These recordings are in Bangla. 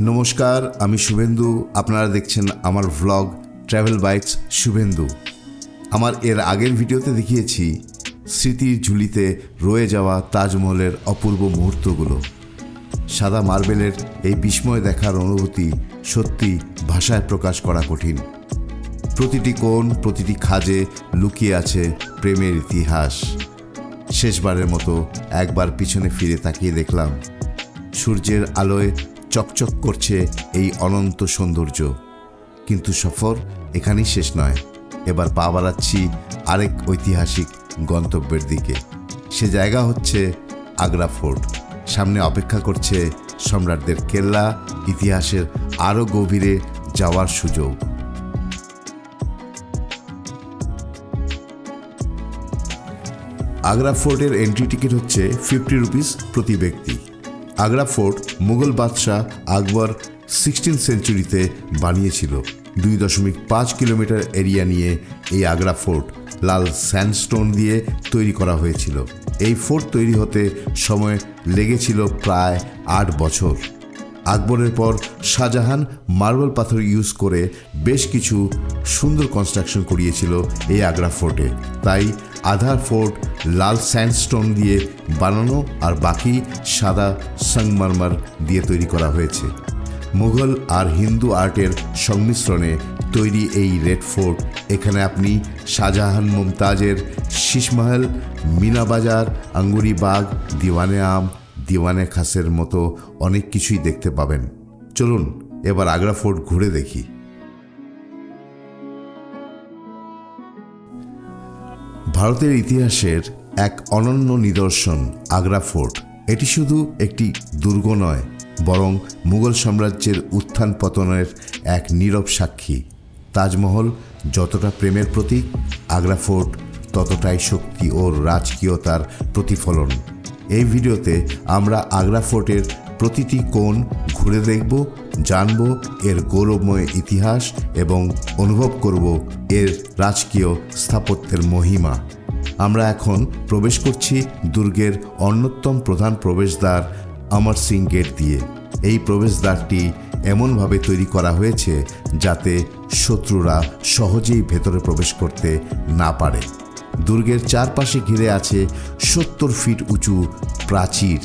নমস্কার, আমি শুভেন্দু। আপনারা দেখছেন আমার ভ্লগ ট্রাভেল বাইকস শুভেন্দু। আমার এর আগের ভিডিওতে দেখিয়েছি স্মৃতির ঝুলিতে রয়ে যাওয়া তাজমহলের অপূর্ব মুহূর্তগুলো। সাদা মার্বেলের এই বিস্ময় দেখার অনুভূতি সত্যি ভাষায় প্রকাশ করা কঠিন। প্রতিটি কোণ, প্রতিটি খাজে লুকিয়ে আছে প্রেমের ইতিহাস। শেষবারের মতো একবার পিছনে ফিরে তাকিয়ে দেখলাম, সূর্যের আলোয় চকচক করছে এই অনন্ত সৌন্দর্য। কিন্তু সফর এখানেই শেষ নয়। এবার পা বাড়াচ্ছি আরেক ঐতিহাসিক গন্তব্যের দিকে। সে জায়গা হচ্ছে আগ্রা ফোর্ট। সামনে অপেক্ষা করছে সম্রাটদের কেল্লা, ইতিহাসের আরও গভীরে যাওয়ার সুযোগ। আগ্রা ফোর্টের এন্ট্রি টিকিট হচ্ছে ফিফটি রুপিস প্রতি ব্যক্তি। আগ্রা ফোর্ট মুঘল বাদশাহ আকবর সিক্সটিন সেঞ্চুরিতে বানিয়েছিল। দুই দশমিক পাঁচ কিলোমিটার এরিয়া নিয়ে এই আগ্রা ফোর্ট লাল স্যান্ডস্টোন দিয়ে তৈরি করা হয়েছিল। এই ফোর্ট তৈরি হতে সময় লেগেছিল প্রায় আট বছর। আকবরের পর শাহজাহান মার্বেল পাথর ইউজ করে বেশ কিছু সুন্দর কনস্ট্রাকশন করিয়েছিল এই আগ্রা ফোর্টে। তাই আধার ফোর্ট, লাল স্যান্ডস্টোন দিয়ে বানানো আর বাকি সাদা সংমারমার দিয়ে তৈরি করা হয়েছে। মুঘল আর হিন্দু আর্টের সংমিশ্রণে তৈরি এই রেড ফোর্ট। এখানে আপনি শাহজাহান মুমতাজের শীষমহল মিনাবাজার আঙ্গুরি বাগ, দিওয়ানে আম, দিওয়ানে খাসের মতো অনেক কিছুই দেখতে পাবেন। চলুন, এবার আগ্রা ফোর্ট ঘুরে দেখি। ভারতের ইতিহাসের এক অনন্য নিদর্শন আগ্রা ফোর্ট। এটি শুধু একটি দুর্গ নয়, বরং মুঘল সাম্রাজ্যের উত্থান পতনের এক নীরব সাক্ষী। তাজমহল যতটা প্রেমের প্রতীক, আগ্রা ফোর্ট ততটাই শক্তি ও রাজকীয়তার প্রতিফলন। এই ভিডিওতে আমরা আগ্রা ফোর্টের প্রতিটি কোণ ঘুরে দেখব জানব এর গৌরবময় ইতিহাস এবং অনুভব করব এর রাজকীয় স্থাপত্যের মহিমা। আমরা এখন প্রবেশ করছি দুর্গের অন্যতম প্রধান প্রবেশদ্বার অমর সিং গেট দিয়ে। এই প্রবেশদ্বারটি এমনভাবে তৈরি করা হয়েছে যাতে শত্রুরা সহজেই ভেতরে প্রবেশ করতে না পারে। দুর্গের চারপাশে ঘিরে আছে সত্তর ফিট উঁচু প্রাচীর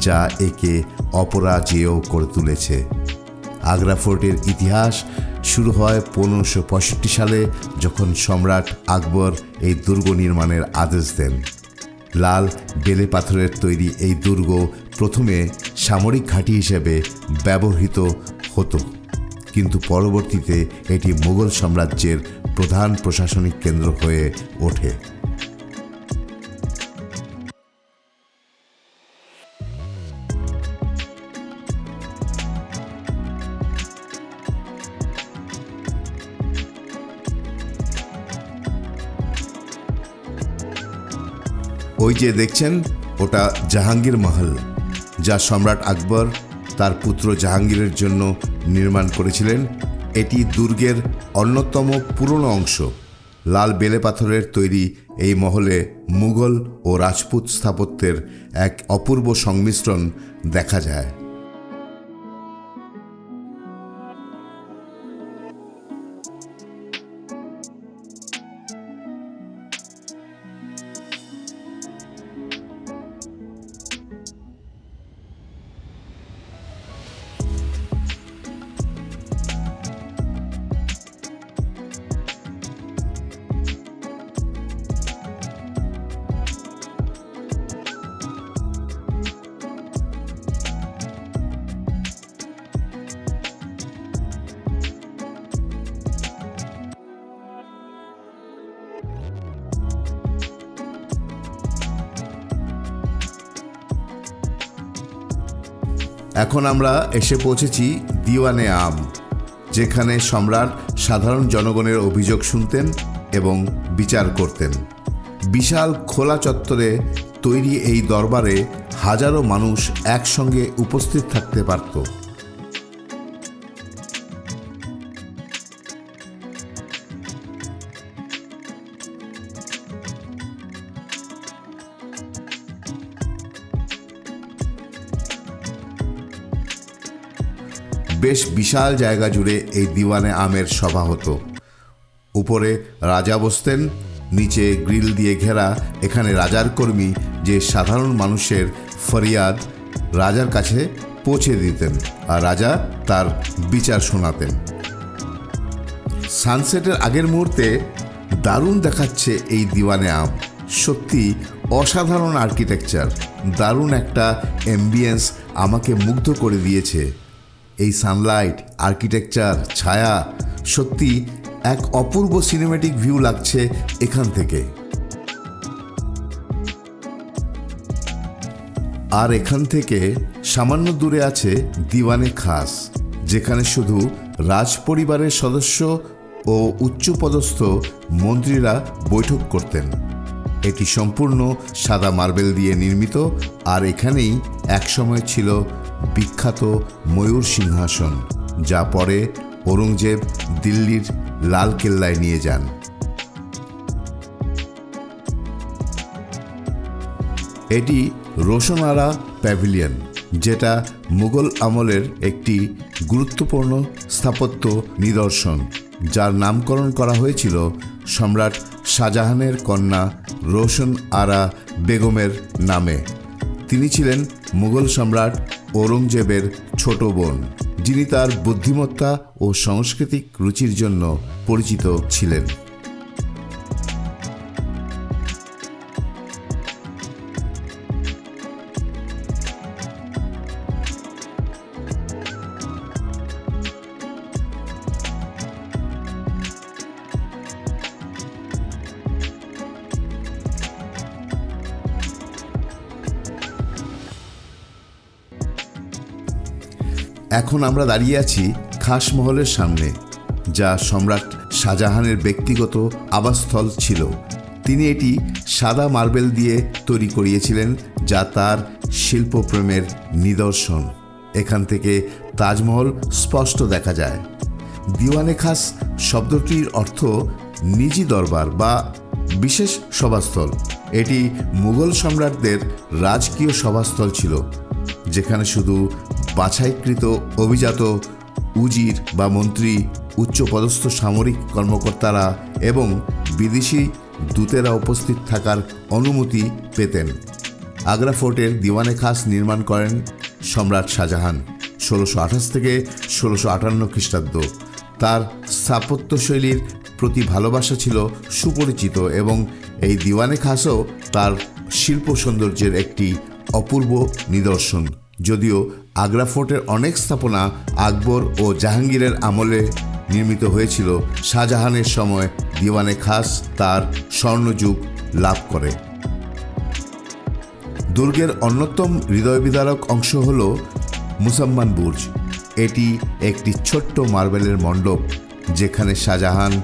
যা একে অপরাজেয় করে তুলেছে। আগ্রা ফোর্টের ইতিহাস শুরু হয় পনেরোশো সালে যখন সম্রাট আকবর এই দুর্গ নির্মাণের আদেশ দেন। লাল বেলে পাথরের তৈরি এই দুর্গ প্রথমে সামরিক ঘাঁটি হিসেবে ব্যবহৃত হতো, কিন্তু পরবর্তীতে এটি মুঘল সাম্রাজ্যের প্রধান প্রশাসনিক কেন্দ্র হয়ে ওঠে। ওই যে দেখছেন, ওটা জাহাঙ্গীর মহল, যা সম্রাট আকবর তার পুত্র জাহাঙ্গীরের জন্য নির্মাণ করেছিলেন। এটি দুর্গের অন্যতম পুরনো অংশ। লাল বেলে পাথরের তৈরি এই মহলে মুঘল ও রাজপুত স্থাপত্যের এক অপূর্ব সংমিশ্রণ দেখা যায়। এখন আমরা এসে পৌঁছেছি দিওয়ানে আম, যেখানে সম্রাট সাধারণ জনগণের অভিযোগ শুনতেন এবং বিচার করতেন। বিশাল খোলা চত্বরে তৈরি এই দরবারে হাজারো মানুষ একসঙ্গে উপস্থিত থাকতে পারত। বেশ বিশাল জায়গা জুড়ে এই দিওয়ানে আমের সভা হতো। উপরে রাজা বসতেন, নিচে গ্রিল দিয়ে ঘেরা, এখানে রাজার কর্মী যে সাধারণ মানুষের ফরিয়াদ রাজার কাছে পৌঁছে দিতেন আর রাজা তার বিচার শোনাতেন। সানসেটের আগের মুহূর্তে দারুণ দেখাচ্ছে এই দিওয়ানে আম। সত্যি অসাধারণ আর্কিটেকচার, দারুণ একটা অ্যাম্বিয়েন্স আমাকে মুগ্ধ করে দিয়েছে। এই সানলাইট আর্কিটেকচার ছায়া সত্যি এক অপূর্ব সিনেমেটিক ভিউ লাগছে এখান থেকে। আর এখান থেকে সামান্য দূরে আছে দিওয়ানে খাস, যেখানে শুধু রাজ পরিবারের সদস্য ও উচ্চপদস্থ মন্ত্রীরা বৈঠক করতেন। এটি সম্পূর্ণ সাদা মার্বেল দিয়ে নির্মিত, আর এখানেই একসময় ছিল বিখ্যাত ময়ূর সিংহাসন, যা পরে ঔরঙ্গজেব দিল্লির লাল কেল্লায় নিয়ে যান। এটি রোশনারা প্যাভিলিয়ন, যেটা মুঘল আমলের একটি গুরুত্বপূর্ণ স্থাপত্য নিদর্শন, যার নামকরণ করা হয়েছিল সম্রাট শাহজাহানের কন্যা রোশন আরা বেগমের নামে। তিনি ছিলেন মুঘল সম্রাট ঔরঙ্গজেবের ছোট বোন, যিনি তার বুদ্ধিমত্তা ও সাংস্কৃতিক রুচির জন্য পরিচিত ছিলেন। এখন আমরা দাঁড়িয়ে আছি খাসমহলের সামনে, যা সম্রাট শাহজাহানের ব্যক্তিগত আবাসস্থল ছিল। তিনি এটি সাদা মার্বেল দিয়ে তৈরি করিয়েছিলেন, যা তার শিল্পপ্রেমের নিদর্শন। এখান থেকে তাজমহল স্পষ্ট দেখা যায়। দিওয়ানে খাস শব্দটির অর্থ নিজি দরবার বা বিশেষ সভাস্থল। এটি মুঘল সম্রাটদের রাজকীয় সভাস্থল ছিল, যেখানে শুধু বাছাইকৃত অভিজাত উজির বা মন্ত্রী, উচ্চপদস্থ সামরিক কর্মকর্তারা এবং বিদেশি দূতেরা উপস্থিত থাকার অনুমতি পেতেন। আগ্রা ফোর্টের দিওয়ানে খাস নির্মাণ করেন সম্রাট শাহজাহান, ষোলোশো আঠাশ থেকে ষোলোশো আটান্ন খ্রিস্টাব্দ। তার স্থাপত্যশৈলীর প্রতি ভালোবাসা ছিল সুপরিচিত এবং এই দিওয়ানে খাসও তার শিল্প সৌন্দর্যের একটি অপূর্ব নিদর্শন। যদিও আগ্রা ফোর্টের অনেক স্থাপনা আকবর ও জাহাঙ্গীরের আমলে নির্মিত হয়েছিল, শাহজাহানের সময় দিওয়ানে খাস তার স্বর্ণযুগ লাভ করে। দুর্গের অন্যতম হৃদয়বিদারক অংশ হল মুসাম্মান বুর্জ। এটি একটি ছোট্ট মার্বেলের মণ্ডপ, যেখানে শাহজাহান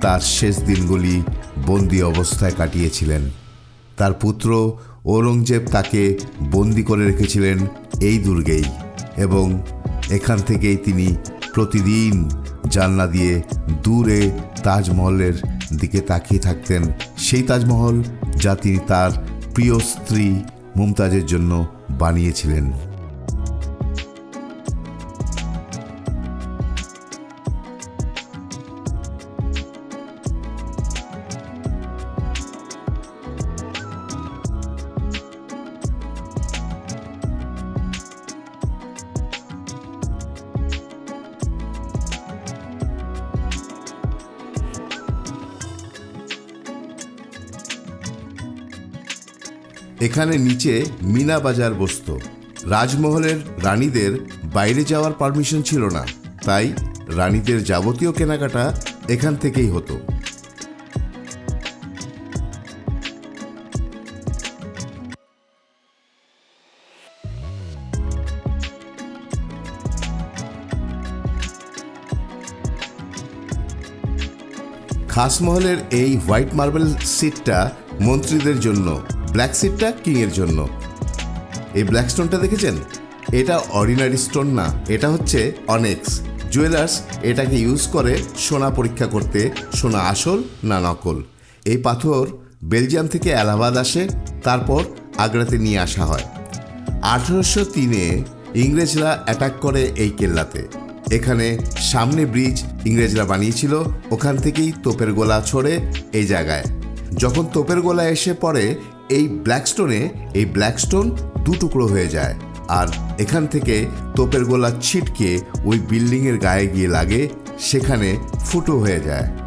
তার শেষ দিনগুলি বন্দি অবস্থায় কাটিয়েছিলেন। তার পুত্র ঔরঙ্গজেব তাকে বন্দি করে রেখেছিলেন এই দুর্গেই এবং এখান থেকেই তিনি প্রতিদিন জানলা দিয়ে দূরে তাজমহলের দিকে তাকিয়ে থাকতেন। সেই তাজমহল যা তিনি তার প্রিয় স্ত্রী মুমতাজের জন্য বানিয়েছিলেন। এখানে নিচে মিনা বাজার বসত। রাজমহলের রানীদের বাইরে যাওয়ার পারমিশন ছিল না। তাই রানীদের যাবতীয় কেনাকাটা এখান থেকেই হতো। খাসমহলের এই হোয়াইট মার্বেল সিটটা মন্ত্রীদের জন্য। ব্ল্যাক সিটটা কিংয়ের জন্য। এই ব্ল্যাক স্টোনটা দেখেছেন? এটা অর্ডিনারি স্টোন না, এটা হচ্ছে অনেক্স জুয়েলার্স এটাকে ইউজ করে সোনা পরীক্ষা করতে, সোনা আসল না নকল। এই পাথর বেলজিয়াম থেকে এলাহাবাদ আসে, তারপর আগ্রাতে নিয়ে আসা হয়। আঠারোশো তিনে ইংরেজরা অ্যাটাক করে এই কেল্লাতে। এখানে সামনে ব্রিজ ইংরেজরা বানিয়েছিল, ওখান থেকেই তোপের গোলা ছড়ে এই জায়গায়। যখন তোপের গোলা এসে পড়ে এই ব্ল্যাকস্টোনে এই ব্ল্যাকস্টোন দু টুকরো হয়ে যায়। আর এখান থেকে তোপের গোলা ছিটকে ওই বিল্ডিংয়ের গায়ে গিয়ে লাগে, সেখানে ফুটো হয়ে যায়।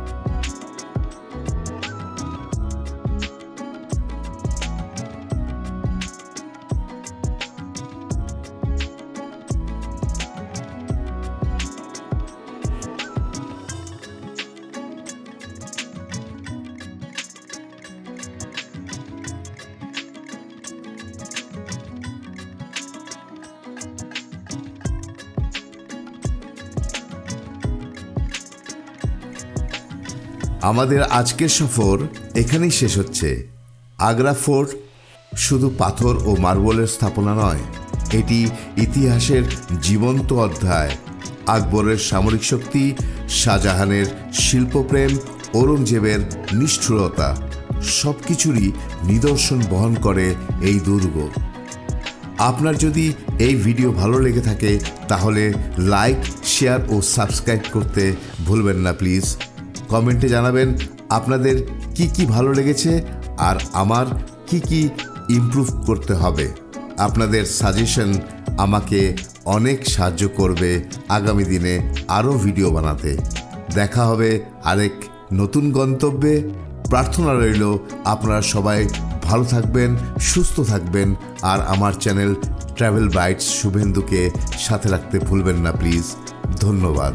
আমাদের আজকের সফর এখানেই শেষ হচ্ছে। আগ্রা ফোর্ট শুধু পাথর ও মার্বেলের স্থাপনা নয়, এটি ইতিহাসের জীবন্ত অধ্যায়। আকবরের সামরিক শক্তি, শাহজাহানের শিল্পপ্রেম, ঔরঙ্গজেবের নিষ্ঠুরতা সব কিছুরই নিদর্শন বহন করে এই দুর্গ। আপনার যদি এই ভিডিও ভালো লেগে থাকে, তাহলে লাইক, শেয়ার ও সাবস্ক্রাইব করতে ভুলবেন না, প্লিজ। কমেন্টে জানাবেন আপনাদের কি কি ভালো লেগেছে আর আমার কি কি ইমপ্রুভ করতে হবে। আপনাদের সাজেশন আমাকে অনেক সাহায্য করবে আগামী দিনে আরও ভিডিও বানাতে। দেখা হবে আরেক নতুন গন্তব্যে। প্রার্থনা রইল, আপনারা সবাই ভালো থাকবেন, সুস্থ থাকবেন আর আমার চ্যানেল ট্রাভেল বাইটস শুভেন্দুকে সাথে রাখতে ভুলবেন না প্লিজ ধন্যবাদ।